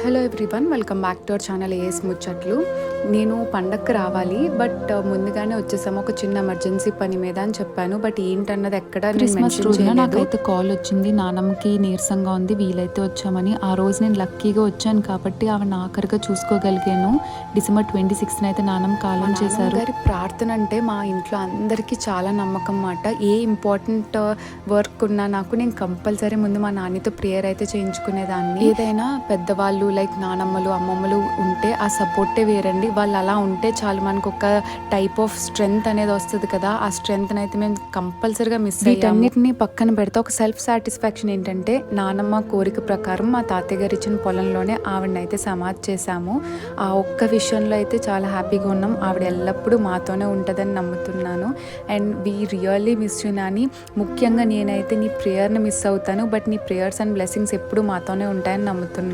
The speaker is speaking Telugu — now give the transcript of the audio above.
Hello everyone welcome back to our channel AS ముచ్చట్లు నేను పండగకి రావాలి బట్ ముందుగానే వచ్చేసాము. ఒక చిన్న ఎమర్జెన్సీ పని మీద అని చెప్పాను. బట్ ఏంటన్నది ఎక్కడ క్రిస్మస్ రోజున నాకైతే కాల్ వచ్చింది. నానమ్మకి నీరసంగా ఉంది వీలైతే వచ్చామని. ఆ రోజు నేను లక్కీగా వచ్చాను కాబట్టి ఆవిడ ఆఖరిగా చూసుకోగలిగాను. డిసెంబర్ ట్వంటీ సిక్స్త్ అయితే నానమ్మ కాలం చేశారు. గారి ప్రార్థన అంటే మా ఇంట్లో అందరికీ చాలా నమ్మకం మాట ఏ ఇంపార్టెంట్ వర్క్ ఉన్నా నాకు నేను కంపల్సరీ ముందు మా నాన్నతో ప్రేయర్ అయితే చేయించుకునేదాన్ని. ఏదైనా పెద్దవాళ్ళు లైక్ నానమ్మలు అమ్మమ్మలు ఉంటే ఆ సపోర్టే వేరండి. వాళ్ళు అలా ఉంటే చాలు. మనకు ఒక టైప్ ఆఫ్ స్ట్రెంగ్త్ అనేది వస్తుంది కదా. ఆ స్ట్రెంగ్త్ అయితే మేము కంపల్సరీగా మిస్ వీటన్నిటిని పక్కన పెడితే ఒక సెల్ఫ్ సాటిస్ఫాక్షన్ ఏంటంటే నానమ్మ కోరిక ప్రకారం మా తాతయ్య గారు ఇచ్చిన పొలంలోనే ఆవిడని అయితే సమాధి చేశాము. ఆ ఒక్క విషయంలో అయితే చాలా హ్యాపీగా ఉన్నాం. ఆవిడ ఎల్లప్పుడూ మాతోనే ఉంటుందని నమ్ముతున్నాను. And we really miss you Nani. ముఖ్యంగా నేనైతే నీ ప్రేయర్ని మిస్ అవుతాను. బట్ నీ ప్రేయర్స్ అండ్ బ్లెస్సింగ్స్ ఎప్పుడు మాతోనే ఉంటాయని నమ్ముతున్నాను